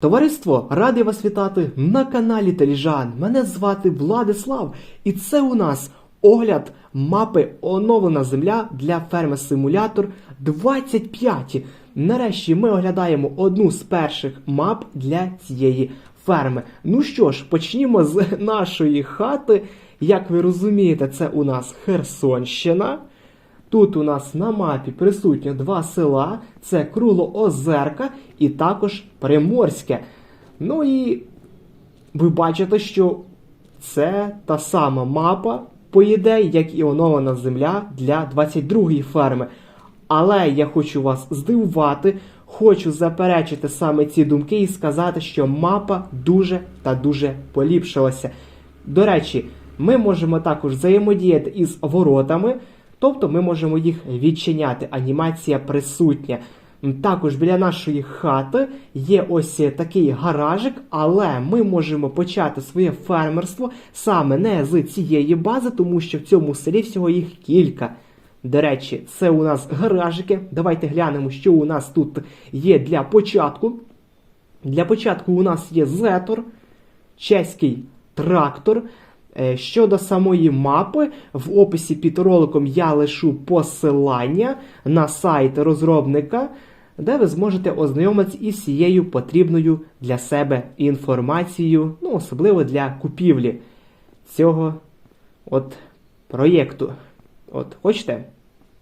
Товариство, радий вас вітати на каналі Теліжан. Мене звати Владислав, і це у нас огляд мапи Оновлена Земля для ферми Симулятор 25. Нарешті ми оглядаємо одну з перших мап для цієї ферми. Ну що ж, почнімо з нашої хати. Як ви розумієте, це у нас Херсонщина. Тут у нас на мапі присутні два села: це Круло-Озерка і також Приморське. Ну і ви бачите, що це та сама мапа, по ідеї, як і оновлена земля для 22-ї ферми. Але я хочу вас здивувати, хочу заперечити саме ці думки і сказати, що мапа дуже та дуже поліпшилася. До речі, ми можемо також взаємодіяти із воротами, тобто ми можемо їх відчиняти. Анімація присутня. Також біля нашої хати є ось такий гаражик, але ми можемо почати своє фермерство саме не з цієї бази, тому що в цьому селі всього їх кілька. До речі, це у нас гаражики. Давайте глянемо, що у нас тут є для початку. Для початку у нас є зетор, чеський трактор. Е, Щодо самої мапи, в описі під роликом я лишу посилання на сайт розробника, де ви зможете ознайомитися із цією потрібною для себе інформацією, ну, особливо для купівлі цього от проєкту. От, хочете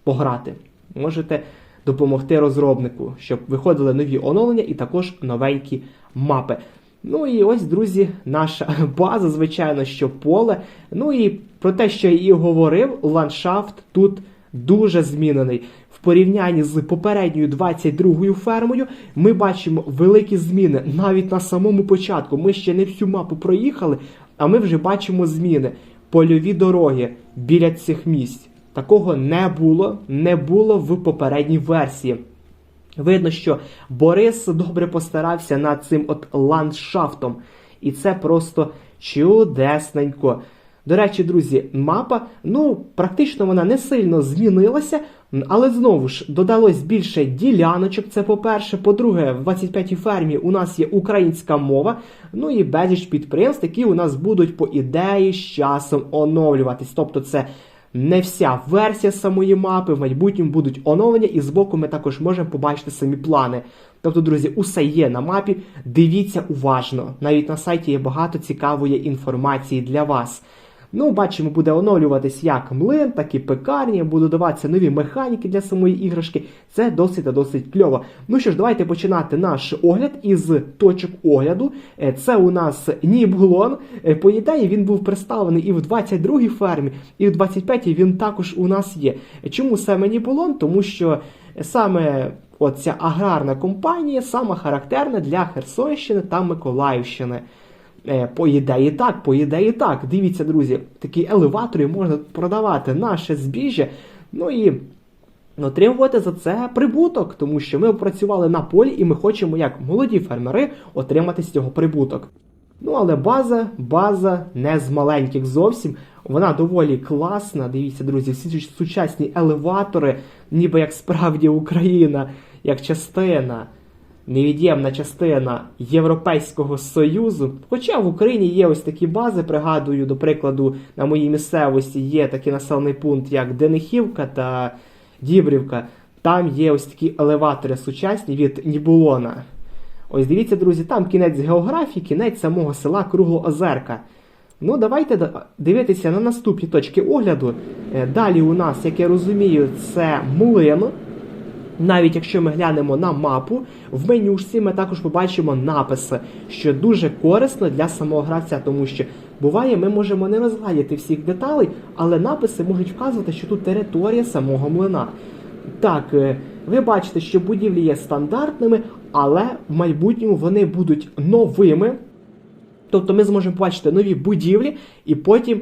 пограти? Можете допомогти розробнику, щоб виходили нові оновлення і також новенькі мапи. Ну і ось, друзі, наша база, звичайно, що поле. Ну і про те, що я і говорив, ландшафт тут дуже змінений. В порівнянні з попередньою 22-ю фермою ми бачимо великі зміни навіть на самому початку. Ми ще не всю мапу проїхали, а ми вже бачимо зміни. Польові дороги біля цих місць. Такого не було, не було в попередній версії. Видно, що Борис добре постарався над цим от ландшафтом. І це просто чудесненько. До речі, друзі, мапа, ну, практично вона не сильно змінилася, але знову ж додалось більше діляночок. Це по-перше. По-друге, в 25-й фермі у нас є українська мова, ну і безліч підприємств, які у нас будуть по ідеї з часом оновлюватись. Тобто, це не вся версія самої мапи, в майбутньому будуть оновлення, і збоку ми також можемо побачити самі плани. Тобто, друзі, усе є на мапі. Дивіться уважно. Навіть на сайті є багато цікавої інформації для вас. Ну, бачимо, буде оновлюватись як млин, так і пекарні, будуть додаватися нові механіки для самої іграшки. Це досить та досить кльово. Ну що ж, давайте починати наш огляд із точок огляду. Е, Це у нас Ніблон. Е, По ідеї він був представлений і в 22-й фермі, і в 25-й він також у нас є. Чому саме Ніблон? Тому що саме оця аграрна компанія саме характерна для Херсонщини та Миколаївщини. Е, По ідеї так, по ідеї так. Дивіться, друзі, такі елеватори можна продавати наше збіжжя. Ну і отримувати за це прибуток, тому що ми працювали на полі і ми хочемо, як молоді фермери, отримати з цього прибуток. Ну, але база, база не з маленьких зовсім. Вона доволі класна. Дивіться, друзі, всі сучасні елеватори, ніби як справді Україна, як частина невід'ємна частина Європейського Союзу. Хоча в Україні є ось такі бази, пригадую, до прикладу, на моїй місцевості є такий населений пункт, як Денихівка та Дібрівка. Там є ось такі елеватори сучасні від Нібулона. Ось дивіться, друзі, там кінець географії, кінець самого села Круглоозерка. Ну, давайте дивитися на наступні точки огляду. Е, Далі у нас, як я розумію, це млин. Навіть якщо ми глянемо на мапу, в менюшці ми також побачимо написи, що дуже корисно для самого гравця, тому що буває, ми можемо не розглядіти всіх деталей, але написи можуть вказувати, що тут територія самого млина. Так, е, ви бачите, що будівлі є стандартними, але в майбутньому вони будуть новими. Тобто ми зможемо побачити нові будівлі і потім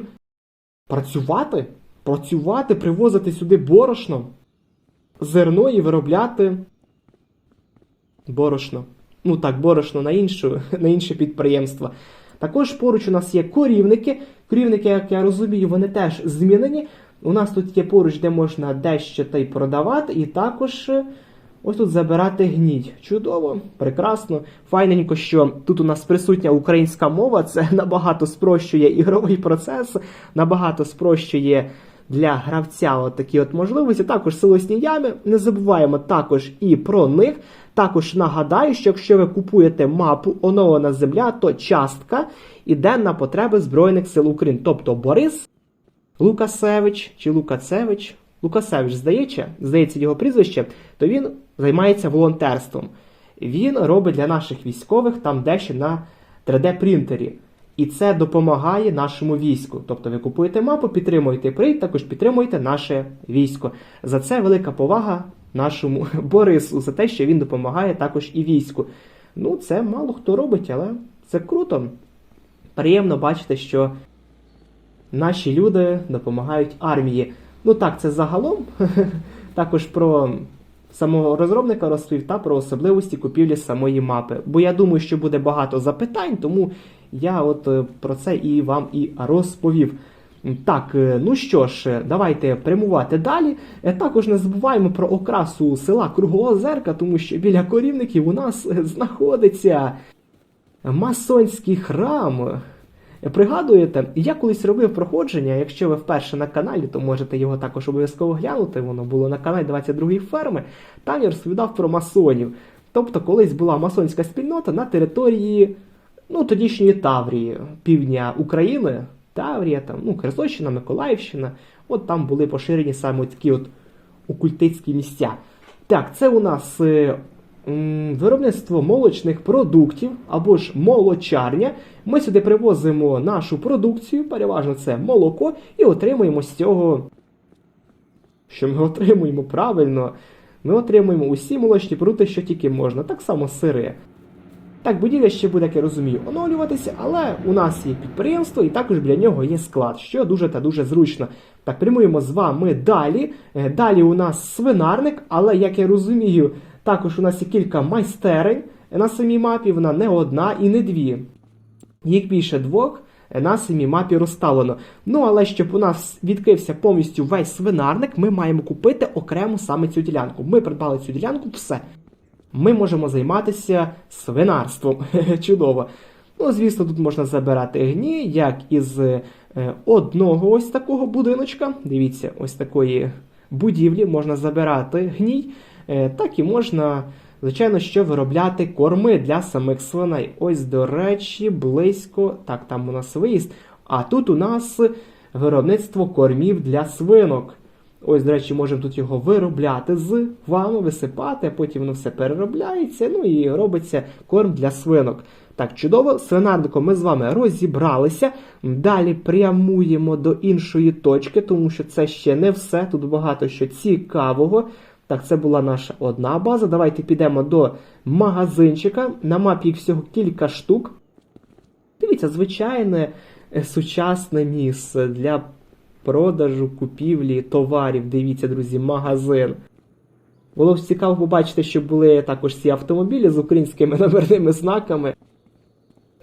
працювати, працювати, привозити сюди борошно зерно і виробляти борошно. Ну так, борошно на, іншу, на інше підприємство. Також поруч у нас є корівники. Корівники, як я розумію, вони теж змінені. У нас тут є поруч, де можна дещо та й продавати, і також е, Ось тут забирати гній. Чудово, прекрасно. Файненько, що тут у нас присутня українська мова, це набагато спрощує ігровий процес, набагато спрощує для гравця от такі от можливості. Також силосні ями. Не забуваємо також і про них. Також нагадаю, що якщо ви купуєте мапу оновлена земля, то частка іде на потреби Збройних сил України. Тобто Борис Лукасевич чи Лукацевич, Лукасевич, здається, здається його прізвище, то він займається волонтерством. Він робить для наших військових там дещо на 3D-принтері. І це допомагає нашому війську. Тобто ви купуєте мапу, підтримуєте проєкт, також підтримуєте наше військо. За це велика повага нашому Борису, за те, що він допомагає також і війську. Ну, це мало хто робить, але це круто. Приємно бачити, що наші люди допомагають армії. Ну так, це загалом. Також про самого розробника розповів та про особливості купівлі самої мапи. Бо я думаю, що буде багато запитань, тому я от е, про це і вам і розповів. Так, е, ну що ж, е, давайте прямувати далі. Також не забуваємо про окрасу села Круглоозерка, тому що біля корівників у нас знаходиться масонський храм. Пригадуєте, я колись робив проходження. Якщо ви вперше на каналі, то можете його також обов'язково глянути. Воно було на каналі 22 ферми. Там я розповідав про масонів. Тобто, колись була масонська спільнота на території ну, тодішньої Таврії, півдня України. Таврія, там, ну, Херсонщина, Миколаївщина. От там були поширені саме такі от окультистські місця. Так, це у нас е, м, виробництво молочних продуктів або ж молочарня. Ми сюди привозимо нашу продукцію, переважно це молоко, і отримуємо з цього. Що ми отримуємо правильно? Ми отримуємо усі молочні продукти, що тільки можна, так само сири. Так, будівля ще буде, як я розумію, оновлюватися, але у нас є підприємство і також біля нього є склад, що дуже та дуже зручно. Так, прямуємо з вами далі. Е, Далі у нас свинарник, але як я розумію, також у нас є кілька майстерень на самій мапі, вона не одна і не дві. Їх більше двох е, на самій мапі розставлено. Ну, але щоб у нас відкрився повністю весь свинарник, ми маємо купити окремо саме цю ділянку. Ми придбали цю ділянку, все. Ми можемо займатися свинарством. Чудово. Ну, звісно, тут можна забирати гні, як із е, одного ось такого будиночка. Дивіться, ось такої будівлі можна забирати гній, е, так і можна, звичайно, що виробляти корми для самих свиней. Ось, до речі, близько. Так, там у нас виїзд. А тут у нас виробництво кормів для свинок. Ось, до речі, можемо тут його виробляти з вами, висипати, а потім воно все переробляється, ну і робиться корм для свинок. Так, чудово, свинарником ми з вами розібралися. Далі прямуємо до іншої точки, тому що це ще не все. Тут багато що цікавого. Так, це була наша одна база. Давайте підемо до магазинчика. На мапі їх всього кілька штук. Дивіться, звичайне е, сучасне місце для продажу, купівлі товарів. Дивіться, друзі, магазин. Було б цікаво побачити, що були також ці автомобілі з українськими номерними знаками.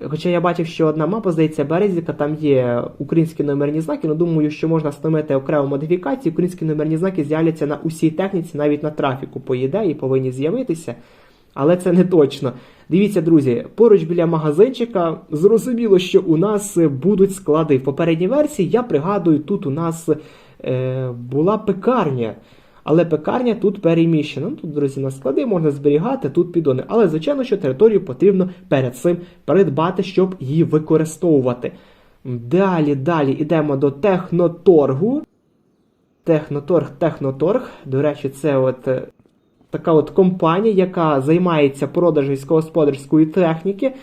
Хоча я бачив, що одна мапа, здається, Березіка, там є українські номерні знаки, але думаю, що можна встановити окрему модифікацію. Українські номерні знаки з'являться на усій техніці, навіть на трафіку, по ідеї, повинні з'явитися. Але це не точно. Дивіться, друзі, поруч біля магазинчика зрозуміло, що у нас будуть склади. В попередній версії я пригадую, тут у нас е, була пекарня. Але пекарня тут переміщена. Ну, Тут, друзі, на склади можна зберігати, тут підони. Але, звичайно, що територію потрібно перед цим придбати, щоб її використовувати. Далі, далі йдемо до техноторгу. Техноторг, техноторг. До речі, це от е, така от компанія, яка займається продажем військовогосподарської техніки.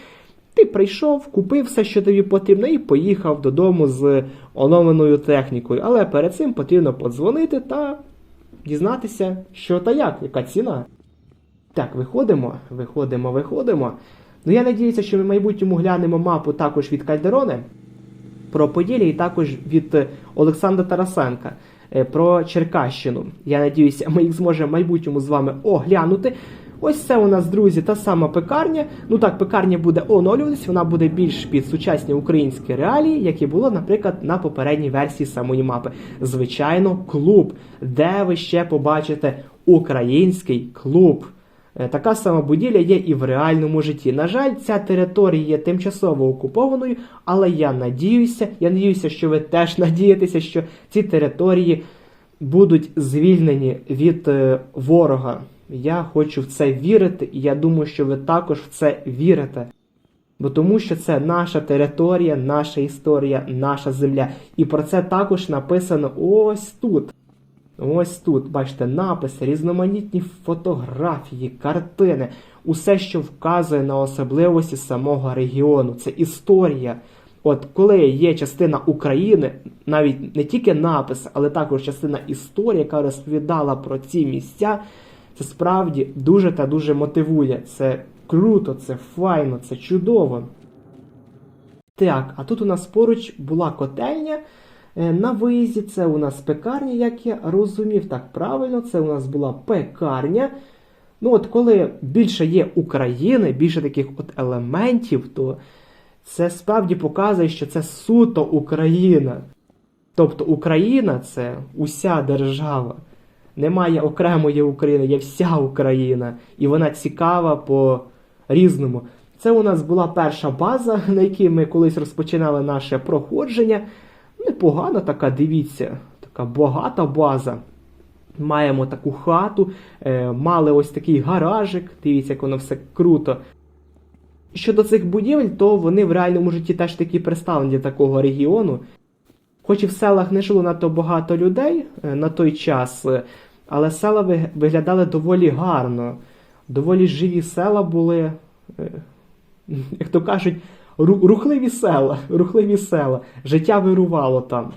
Ти прийшов, купив все, що тобі потрібно, і поїхав додому з оновленою технікою. Але перед цим потрібно подзвонити та дізнатися, що та як, яка ціна. Так, виходимо, виходимо, виходимо. Ну я надіюся, що ми в майбутньому глянемо мапу також від Кальдерони про Поділля і також від Олександра Тарасенка про Черкащину. Я надіюся, ми їх зможемо в майбутньому з вами оглянути. Ось це у нас, друзі, та сама пекарня. Ну так, пекарня буде оновлюватись, вона буде більш під сучасні українські реалії, як і було, наприклад, на попередній версії самої мапи. Звичайно, клуб, де ви ще побачите український клуб. Е, Така сама будівля є і в реальному житті. На жаль, ця територія є тимчасово окупованою, але я надіюся, я надіюся, що ви теж надієтеся, що ці території будуть звільнені від е, ворога. Я хочу в це вірити, і я думаю, що ви також в це вірите. Бо тому що це наша територія, наша історія, наша земля. І про це також написано ось тут. Ось тут, бачите, написи, різноманітні фотографії, картини, усе, що вказує на особливості самого регіону. Це історія. От коли є частина України, навіть не тільки напис, але також частина історії, яка розповідала про ці місця, це справді дуже та дуже мотивує. Це круто, це файно, це чудово. Так, а тут у нас поруч була котельня. Е, На виїзді це у нас пекарня, як я розумів, так правильно, це у нас була пекарня. Ну от коли більше є України, більше таких от елементів, то це справді показує, що це суто Україна. Тобто Україна це уся держава. Немає окремої України, є вся Україна. І вона цікава по різному. Це у нас була перша база, на якій ми колись розпочинали наше проходження. Непогана така, дивіться, така багата база. Маємо таку хату, е, мали ось такий гаражик, дивіться, як воно все круто. Щодо цих будівель, то вони в реальному житті теж такі представлені для такого регіону. Хоч і в селах не жило надто багато людей е, на той час, е, але села ви- виглядали доволі гарно. Доволі живі села були, як то кажуть, рухливі села, рухливі села. Життя вирувало там.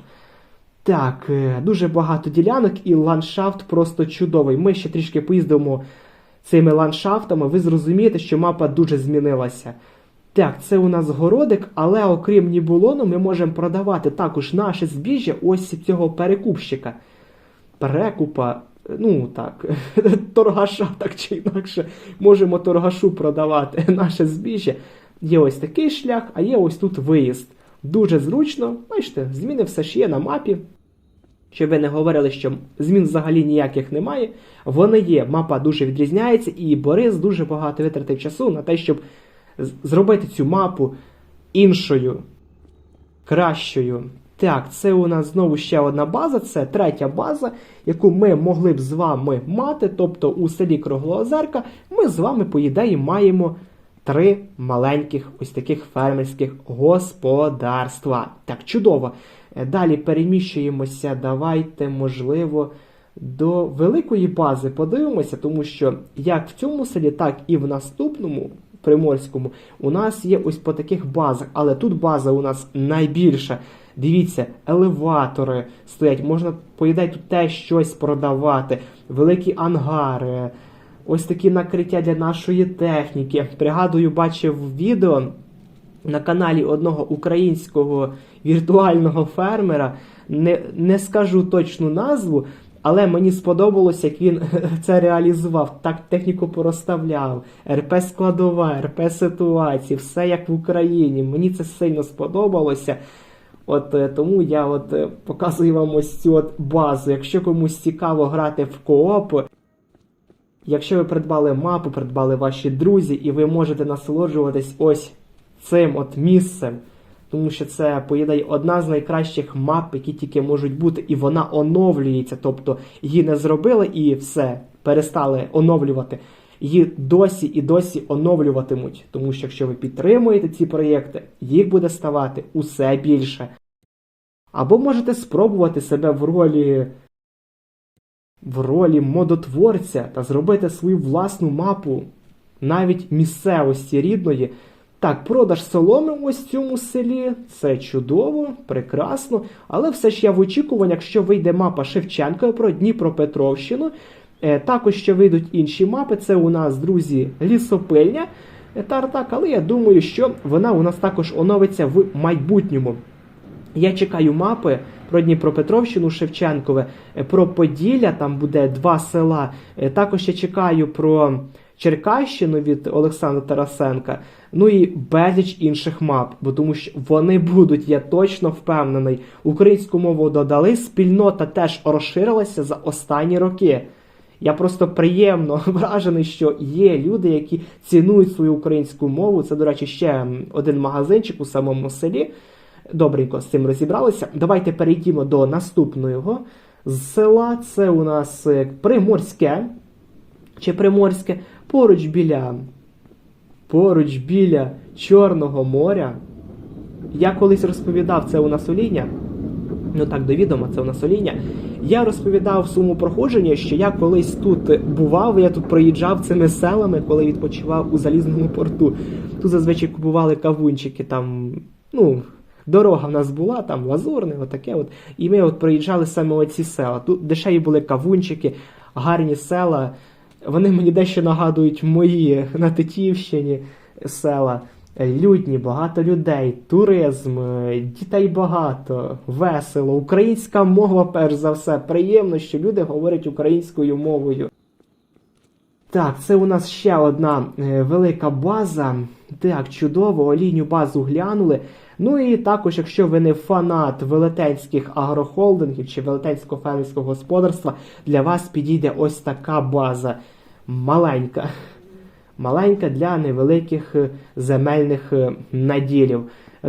Так, е, дуже багато ділянок і ландшафт просто чудовий. Ми ще трішки поїздимо цими ландшафтами, ви зрозумієте, що мапа дуже змінилася. Так, це у нас городик, але окрім Нібулону, ми можемо продавати також наше збіжжя ось цього перекупщика. Перекупа, ну так, торгаша, так чи інакше, можемо торгашу продавати наше збіжжя. Є ось такий шлях, а є ось тут виїзд. Дуже зручно, бачите, зміни все ж є на мапі. Щоб ви не говорили, що змін взагалі ніяких немає. Вони є, мапа дуже відрізняється, і Борис дуже багато витратив часу на те, щоб зробити цю мапу іншою, кращою. Так, це у нас знову ще одна база, це третя база, яку ми могли б з вами мати. Тобто у селі Круглоозерка ми з вами, по ідеї, маємо три маленьких ось таких фермерських господарства. Так, чудово. Е, Далі переміщуємося. Давайте, можливо, до великої бази подивимося, тому що як в цьому селі, так і в наступному. Приморському у нас є ось по таких базах, але тут база у нас найбільша. Дивіться, елеватори стоять, можна по тут теж щось продавати, великі ангари, ось такі накриття для нашої техніки. Пригадую, бачив відео на каналі одного українського віртуального фермера. Не, не скажу точну назву, але мені сподобалось, як він це реалізував. Так техніку порозставляв, РП складова, РП ситуації, все як в Україні. Мені це сильно сподобалося. От е, тому я от е, показую вам ось цю от базу. Якщо комусь цікаво грати в кооп, якщо ви придбали мапу, придбали ваші друзі, і ви можете насолоджуватись ось цим от місцем, тому що це, по одна з найкращих мап, які тільки можуть бути, і вона оновлюється. Тобто її не зробили і все, перестали оновлювати. Її досі і досі оновлюватимуть, тому що якщо ви підтримуєте ці проєкти, їх буде ставати усе більше. Або можете спробувати себе в ролі в ролі модотворця та зробити свою власну мапу навіть місцевості рідної. Так, продаж соломи ось в цьому селі це чудово, прекрасно, але все ж я в очікуванні, якщо вийде мапа Шевченка про Дніпропетровщину, е, також ще вийдуть інші мапи. Це у нас, друзі, лісопильня е, Тартак, але я думаю, що вона у нас також оновиться в майбутньому. Я чекаю мапи про Дніпропетровщину, Шевченкове, е, про Поділля, там буде два села. Е, Також я чекаю про Черкащину від Олександра Тарасенка, ну і безліч інших мап, бо тому що вони будуть, я точно впевнений. Українську мову додали, спільнота теж розширилася за останні роки. Я просто приємно вражений, що є люди, які цінують свою українську мову. Це, до речі, ще один магазинчик у самому селі. Добренько з цим розібралися. Давайте перейдімо до наступного з села. Це у нас е, Приморське чи Приморське, поруч біля, поруч біля Чорного моря. Я колись розповідав це у нас оління. Ну так, до відома, це у нас оління. Я розповідав в своєму проходженні, що я колись тут бував, я тут проїжджав цими селами, коли відпочивав у залізному порту. Тут зазвичай купували кавунчики, там, ну, дорога в нас була, там лазурне, отаке от. І ми от проїжджали саме оці села. Тут дешеві були кавунчики, гарні села. Вони мені дещо нагадують мої на Тетіївщині села. Людні, багато людей, туризм, е, дітей багато, весело, українська мова, перш за все. Приємно, що люди говорять українською мовою. Так, це у нас ще одна е, велика база. Так, чудово, олійню базу глянули. Ну і також, якщо ви не фанат велетенських агрохолдингів чи велетенського фермерського господарства, для вас підійде ось така база. Маленька. Маленька для невеликих е, земельних е, наділів.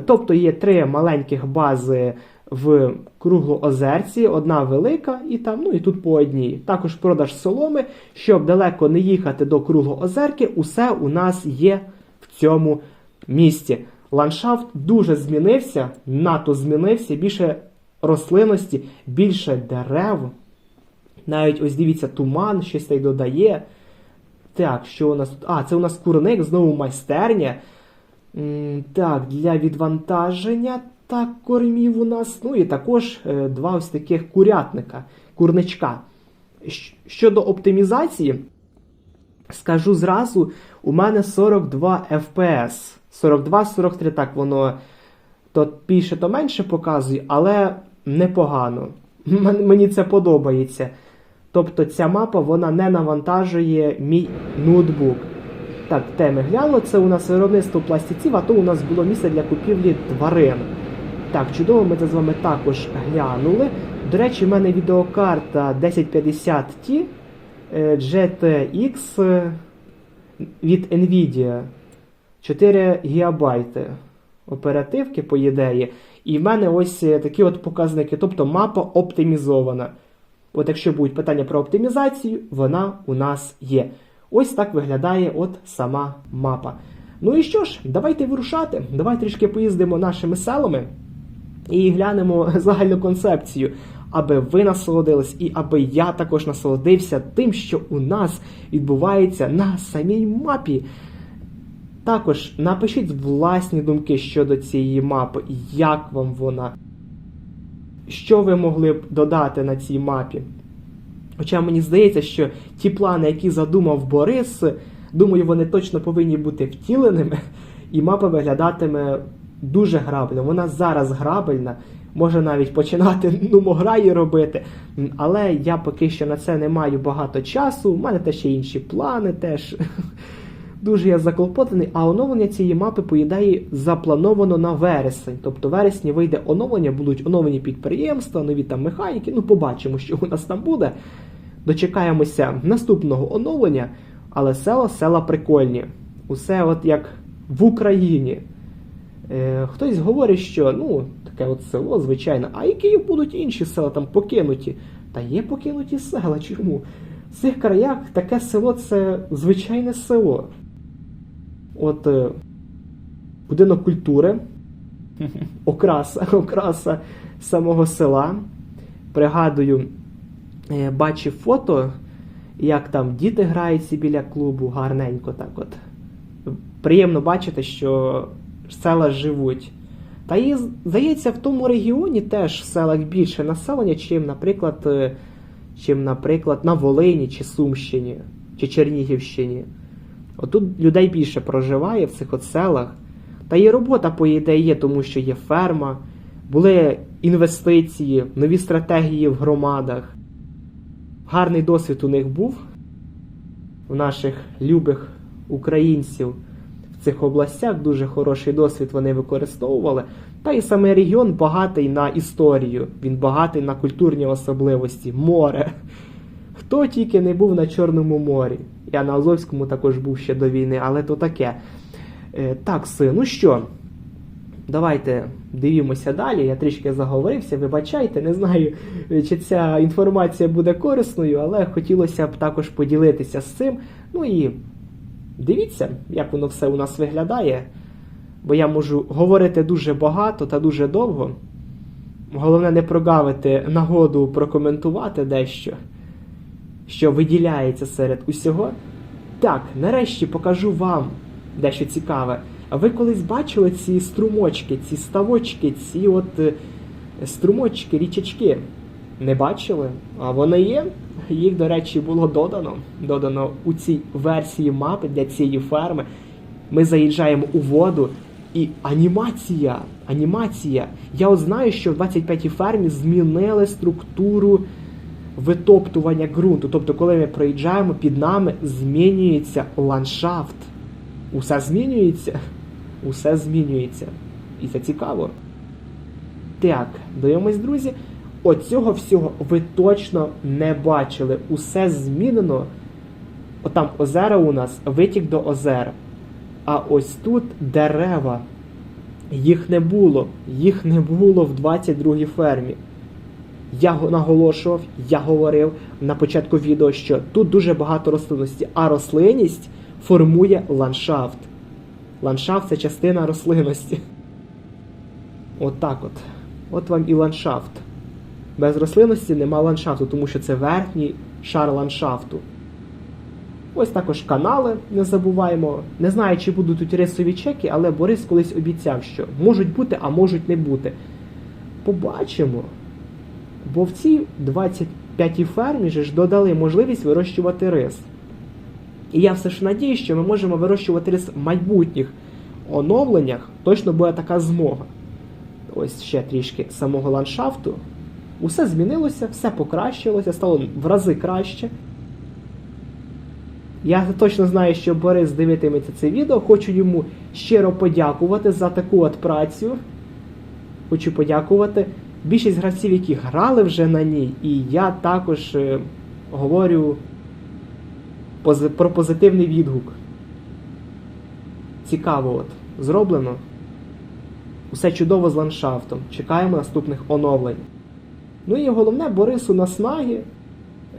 Тобто є три маленьких бази в Круглоозерці, одна велика, і там, ну і тут по одній. Також продаж соломи, щоб далеко не їхати до Круглоозерки, усе у нас є в цьому місті. Ландшафт дуже змінився, НАТО змінився, більше рослинності, більше дерев. Навіть ось дивіться, туман щось цей додає. Так, що у нас тут? А, це у нас курник, знову майстерня. Так, для відвантаження так, кормів у нас. Ну і також е, два ось таких курятника, курничка. Щодо оптимізації, скажу зразу, у мене 42 FPS. 42-43, так воно то більше, то менше показує, але непогано. Мені це подобається. Тобто ця мапа вона не навантажує мій ноутбук. Так, теми глянули, це у нас виробництво пластиців, а то у нас було місце для купівлі тварин. Так, чудово, ми це з вами також глянули. До речі, в мене відеокарта 1050 Ti е, GTX від Nvidia 4 ГБ оперативки, по ідеї. І в мене ось е, такі от показники, тобто мапа оптимізована. От якщо будуть питання про оптимізацію, вона у нас є. Ось так виглядає от сама мапа. Ну і що ж, давайте вирушати. Давайте трішки поїздимо нашими селами і глянемо загальну концепцію, аби ви насолодились і аби я також насолодився тим, що у нас відбувається на самій мапі. Також напишіть власні думки щодо цієї мапи, як вам вона, що ви могли б додати на цій мапі. Хоча мені здається, що ті плани, які задумав Борис, думаю, вони точно повинні бути втіленими, і мапа виглядатиме дуже грабельно. Вона зараз грабельна, може навіть починати нумограї робити. Але я поки що на це не маю багато часу. У мене теж є інші плани теж. Дуже я заклопотаний, а оновлення цієї мапи, по ідеї, заплановано на вересень. Тобто вересні вийде оновлення, будуть оновлені підприємства, нові там механіки. Ну, побачимо, що у нас там буде. Дочекаємося наступного оновлення, але села села прикольні. Усе от як в Україні. Е, хтось говорить, що ну, таке от село, звичайно, а які будуть інші села там покинуті? Та є покинуті села. Чому? В цих краях таке село це звичайне село. От е, будинок культури, окраса, окраса самого села. Пригадую, е, бачив фото, як там діти граються біля клубу, гарненько так от. Приємно бачити, що села живуть. Та і здається, в тому регіоні теж в селах більше населення, чим, наприклад, е, чим, наприклад, на Волині чи Сумщині, чи Чернігівщині. Отут людей більше проживає в цих от селах. Та і робота, по ідеї, є, тому що є ферма, були інвестиції, нові стратегії в громадах. Гарний досвід у них був. в наших любих українців в цих областях дуже хороший досвід вони використовували. Та і саме регіон багатий на історію, він багатий на культурні особливості, море. Хто тільки не був на Чорному морі. Я на Азовському також був ще до війни, але то таке. Е, так, си, ну що, давайте дивімося далі. Я трішки заговорився, вибачайте, не знаю, е, чи ця інформація буде корисною, але хотілося б також поділитися з цим. Ну і дивіться, як воно все у нас виглядає. Бо я можу говорити дуже багато та дуже довго. Головне не прогавити нагоду прокоментувати дещо, що виділяється серед усього. Так, нарешті покажу вам дещо цікаве. Ви колись бачили ці струмочки, ці ставочки, ці от е, струмочки, річечки? Не бачили? А вони є. Їх, до речі, було додано. Додано у цій версії мапи для цієї ферми. Ми заїжджаємо у воду, і анімація. Анімація. Я знаю, що в 25-й фермі змінили структуру витоптування ґрунту. Тобто, коли ми проїжджаємо, під нами змінюється ландшафт. Усе змінюється. Усе змінюється. І це цікаво. Так, дивимось, друзі. Оцього всього ви точно не бачили. Усе змінено. Отам озера у нас, витік до озера. А ось тут дерева. Їх не було. Їх не було в 22-й фермі. Я наголошував, я говорив на початку відео, що тут дуже багато рослинності, а рослинність формує ландшафт. Ландшафт це частина рослинності. От от. От вам і ландшафт. Без рослинності нема ландшафту, тому що це верхній шар ландшафту. Ось також канали, не забуваємо. Не знаю, чи будуть тут рисові чеки, але Борис колись обіцяв, що можуть бути, а можуть не бути. Побачимо. Бо в цій 25-й фермі ж додали можливість вирощувати рис. І я все ж надію, що ми можемо вирощувати рис в майбутніх оновленнях. Точно буде така змога. Ось ще трішки самого ландшафту. Усе змінилося, все покращилося, стало в рази краще. Я точно знаю, що Борис дивитиметься це відео. Хочу йому щиро подякувати за таку от працю. Хочу подякувати. Більшість гравців, які грали вже на ній, і я також е, говорю про позитивний відгук. Цікаво, от. Зроблено. Усе чудово з ландшафтом. Чекаємо наступних оновлень. Ну і головне, Борису наснаги.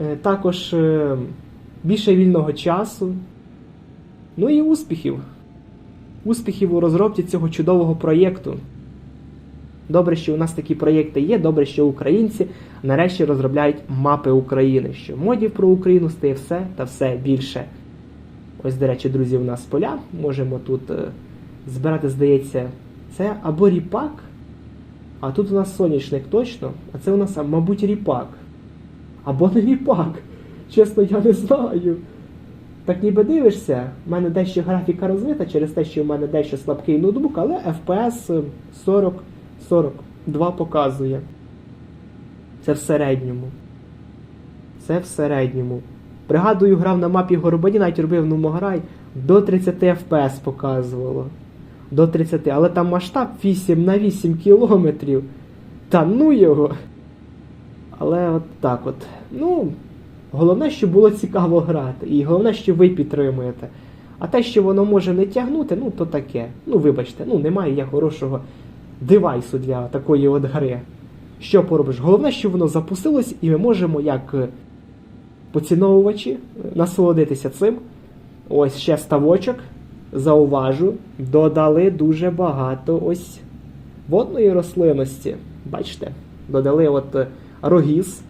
Е, Також е, більше вільного часу. Ну і успіхів. Успіхів у розробці цього чудового проєкту. Добре, що у нас такі проєкти є. Добре, що українці нарешті розробляють мапи України. Що модів про Україну стає все та все більше. Ось, до речі, друзі, у нас поля. Можемо тут е, збирати, здається, це або ріпак, а тут у нас соняшник точно, а це у нас, мабуть, ріпак. Або не ріпак. Чесно, я не знаю. Так ніби дивишся, в мене дещо графіка розвита через те, що в мене дещо слабкий ноутбук, але FPS 40 42 показує. Це в середньому. Це в середньому. Пригадую, грав на мапі Горбані, навіть робив Нумограй, до 30 FPS показувало. До 30, але там масштаб 8 на 8 кілометрів. Та ну його. Але от так от. Ну, головне, щоб було цікаво грати. І головне, що ви підтримуєте. А те, що воно може не тягнути, ну то таке. Ну, вибачте, ну немає я хорошого девайсу для такої от гри. Що поробиш? Головне, що воно запустилось, і ми можемо, як е, поціновувачі, е, насолодитися цим. Ось ще ставочок. Зауважу, додали дуже багато ось водної рослинності. Бачите? Додали от е, рогіз.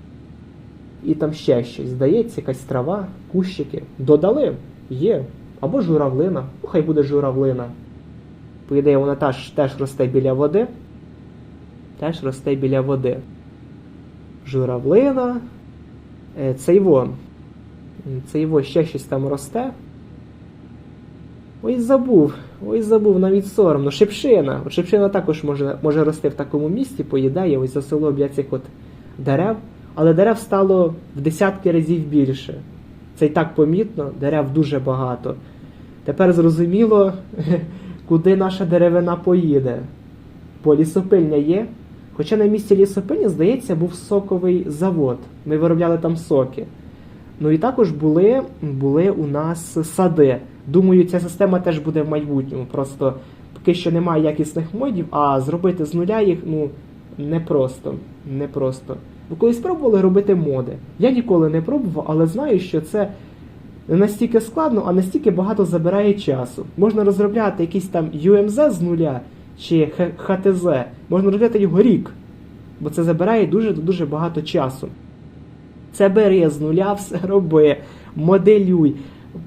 І там ще щось. Здається, якась трава, кущики. Додали. Є. Або журавлина. Ну, хай буде журавлина. По ідеї, вона теж, теж росте біля води. Теж росте біля води. Журавлина. Цейво. Цейво ще щось там росте. Ой, забув. Ой, забув, навіть соромно. Шипшина. От шипшина також може, може рости в такому місці, по ідеї, ось за село біля цих от дерев. Але дерев стало в десятки разів більше. Це й так помітно, дерев дуже багато. Тепер зрозуміло, куди наша деревина поїде. Бо лісопильня є. Хоча на місці лісопильні, здається, був соковий завод. Ми виробляли там соки. Ну і також були, були у нас сади. Думаю, ця система теж буде в майбутньому. Просто поки що немає якісних модів, а зробити з нуля їх ну непросто. непросто. Бо колись пробували робити моди. Я ніколи не пробував, але знаю, що це не настільки складно, а настільки багато забирає часу. Можна розробляти якийсь там UMZ з нуля чи ХТЗ, можна розробляти його рік, бо це забирає дуже дуже багато часу. Це бери з нуля, все роби, моделюй,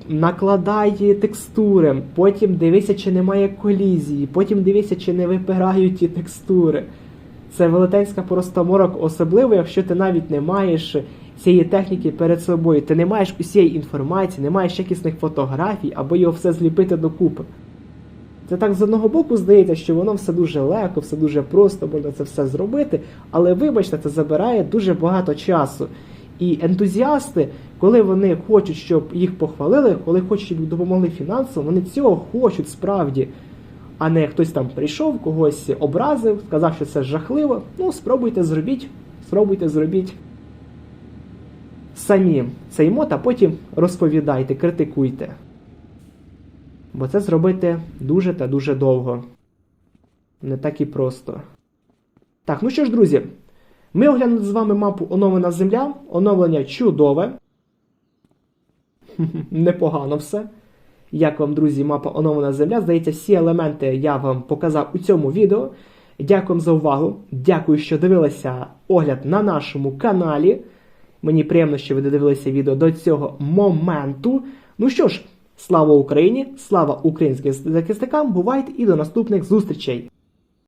накладай текстури, потім дивися, чи немає колізії, потім дивися, чи не випирають ті текстури. Це велетенська просто морок, особливо, якщо ти навіть не маєш цієї техніки перед собою, ти не маєш усієї інформації, не маєш якісних фотографій, або його все зліпити докупи. Це так з одного боку здається, що воно все дуже легко, все дуже просто, можна це все зробити, але вибачте, це забирає дуже багато часу. І ентузіасти, коли вони хочуть, щоб їх похвалили, коли хочуть, щоб допомогли фінансово, вони цього хочуть справді. А не хтось там прийшов, когось образив, сказав, що це жахливо. Ну, спробуйте зробіть, спробуйте зробіть самі цей мод, а потім розповідайте, критикуйте. Бо це зробити дуже та дуже довго. Не так і просто. Так, ну що ж, друзі, ми оглянули з вами мапу Оновлена Земля. Оновлення чудове. Непогано все. Як вам, друзі, мапа Оновлена Земля? Здається, всі елементи я вам показав у цьому відео. Дякую за увагу. Дякую, що дивилися огляд на нашому каналі. Мені приємно, що ви додивилися відео до цього моменту. Ну що ж, слава Україні! Слава українським захисникам! Бувайте і до наступних зустрічей!